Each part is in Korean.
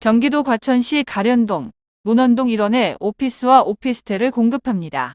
경기도 과천시 가련동, 문원동 일원에 오피스와 오피스텔을 공급합니다.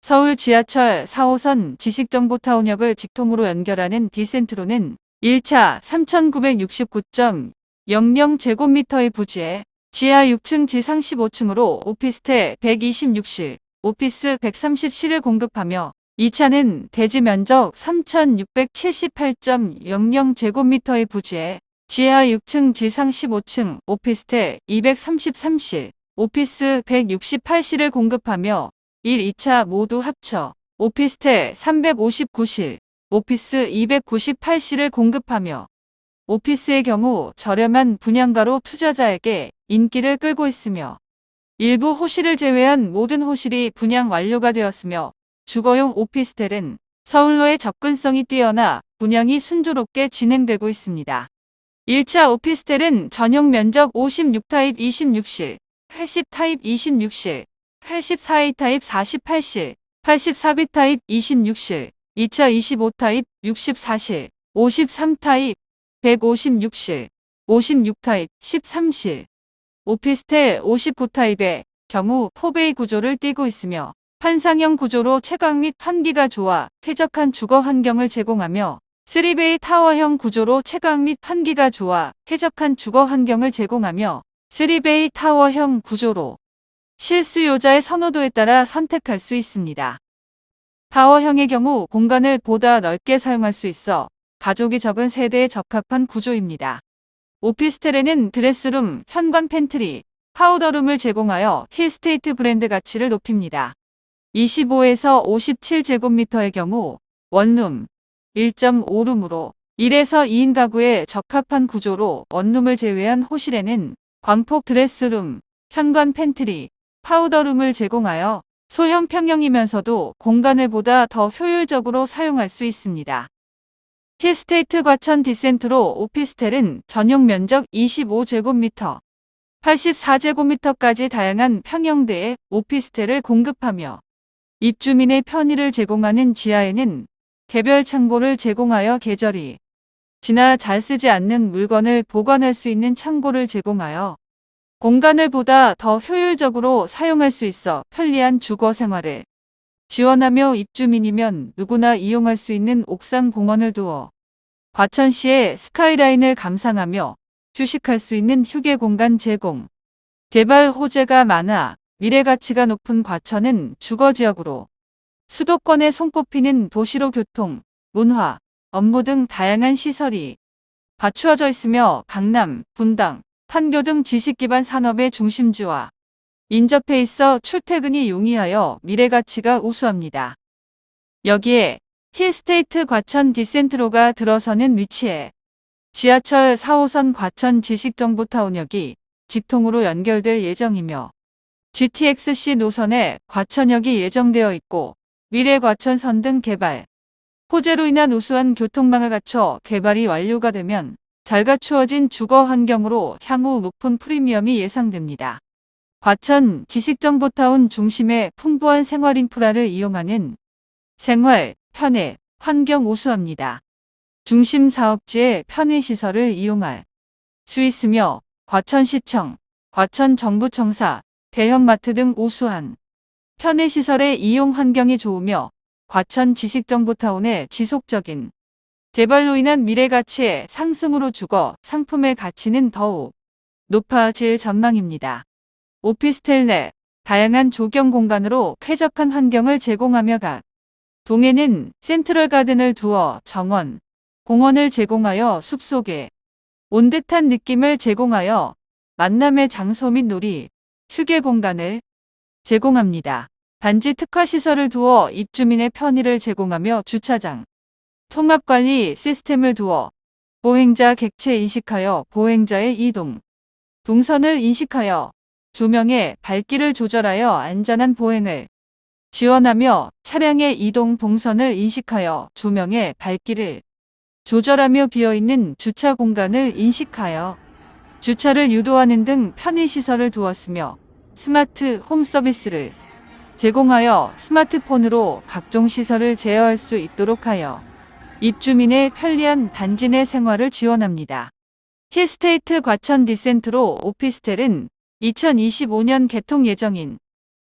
서울 지하철 4호선 지식정보타운역을 직통으로 연결하는 디센트로는 1차 3,969.00제곱미터의 부지에 지하 6층 지상 15층으로 오피스텔 126실, 오피스 130실을 공급하며 2차는 대지 면적 3,678.00제곱미터의 부지에 지하 6층 지상 15층 오피스텔 233실, 오피스 168실을 공급하며 1, 2차 모두 합쳐 오피스텔 359실, 오피스 298실을 공급하며 오피스의 경우 저렴한 분양가로 투자자에게 인기를 끌고 있으며 일부 호실을 제외한 모든 호실이 분양 완료가 되었으며 주거용 오피스텔은 서울로의 접근성이 뛰어나 분양이 순조롭게 진행되고 있습니다. 1차 오피스텔은 전용 면적 56타입 26실, 80타입 26실, 84A 타입 48실, 84B 타입 26실, 2차 25타입 64실, 53타입 156실, 56타입 13실, 오피스텔 59타입의 경우 포베이 구조를 띠고 있으며 환상형 구조로 채광 및 환기가 좋아 쾌적한 주거 환경을 제공하며 3베이 타워형 구조로 채광 및 환기가 좋아 쾌적한 주거 환경을 제공하며 3베이 타워형 구조로 실수요자의 선호도에 따라 선택할 수 있습니다. 타워형의 경우 공간을 보다 넓게 사용할 수 있어 가족이 적은 세대에 적합한 구조입니다. 오피스텔에는 드레스룸, 현관 팬트리, 파우더룸을 제공하여 힐스테이트 브랜드 가치를 높입니다. 25에서 57제곱미터의 경우 원룸 1.5룸으로 1에서 2인 가구에 적합한 구조로 원룸을 제외한 호실에는 광폭 드레스룸, 현관 팬트리, 파우더룸을 제공하여 소형 평형이면서도 공간을 보다 더 효율적으로 사용할 수 있습니다. 힐스테이트 과천 디센트로 오피스텔은 전용 면적 25제곱미터, 84제곱미터까지 다양한 평형대의 오피스텔을 공급하며 입주민의 편의를 제공하는 지하에는 개별 창고를 제공하여 계절이 지나 잘 쓰지 않는 물건을 보관할 수 있는 창고를 제공하여 공간을 보다 더 효율적으로 사용할 수 있어 편리한 주거 생활을 지원하며 입주민이면 누구나 이용할 수 있는 옥상 공원을 두어 과천시의 스카이라인을 감상하며 휴식할 수 있는 휴게 공간 제공. 개발 호재가 많아 미래 가치가 높은 과천은 주거 지역으로 수도권에 손꼽히는 도시로 교통, 문화, 업무 등 다양한 시설이 갖추어져 있으며 강남, 분당, 판교 등 지식 기반 산업의 중심지와 인접해 있어 출퇴근이 용이하여 미래 가치가 우수합니다. 여기에 힐스테이트 과천 디센트로가 들어서는 위치에 지하철 4호선 과천 지식정보타운역이 직통으로 연결될 예정이며 GTX-C 노선에 과천역이 예정되어 있고 미래 과천 선 등 개발, 호재로 인한 우수한 교통망을 갖춰 개발이 완료가 되면 잘 갖추어진 주거 환경으로 향후 높은 프리미엄이 예상됩니다. 과천 지식정보타운 중심의 풍부한 생활 인프라를 이용하는 생활, 편의, 환경 우수합니다. 중심 사업지의 편의시설을 이용할 수 있으며 과천시청, 과천정부청사, 대형마트 등 우수한 편의시설의 이용 환경이 좋으며 과천 지식정보타운의 지속적인 개발로 인한 미래 가치의 상승으로 주거 상품의 가치는 더욱 높아질 전망입니다. 오피스텔 내 다양한 조경 공간으로 쾌적한 환경을 제공하며 각 동에는 센트럴 가든을 두어 정원, 공원을 제공하여 숲속에 온 듯한 느낌을 제공하여 만남의 장소 및 놀이, 휴게 공간을 제공합니다. 단지 특화시설을 두어 입주민의 편의를 제공하며 주차장, 통합관리 시스템을 두어 보행자 객체 인식하여 보행자의 이동, 동선을 인식하여 조명의 밝기를 조절하여 안전한 보행을 지원하며 차량의 이동 동선을 인식하여 조명의 밝기를 조절하며 비어있는 주차 공간을 인식하여 주차를 유도하는 등 편의시설을 두었으며 스마트 홈 서비스를 제공하여 스마트폰으로 각종 시설을 제어할 수 있도록 하여 입주민의 편리한 단지 내 생활을 지원합니다. 힐스테이트 과천 디센트로 오피스텔은 2025년 개통 예정인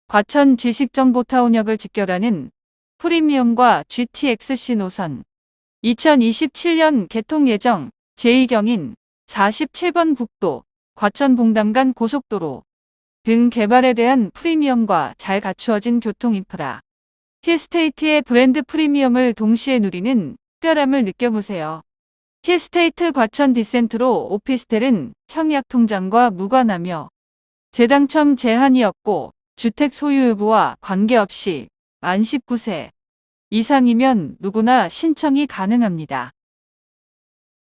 과천 지식정보타운역을 직결하는 프리미엄과 GTX-C 노선 2027년 개통 예정 제2경인 47번 국도 과천 봉담간 고속도로 등 개발에 대한 프리미엄과 잘 갖추어진 교통 인프라 힐스테이트의 브랜드 프리미엄을 동시에 누리는 특별함을 느껴보세요. 힐스테이트 과천 디센트로 오피스텔은 청약 통장과 무관하며 재당첨 제한이었고 주택 소유 여부와 관계없이 만 19세 이상이면 누구나 신청이 가능합니다.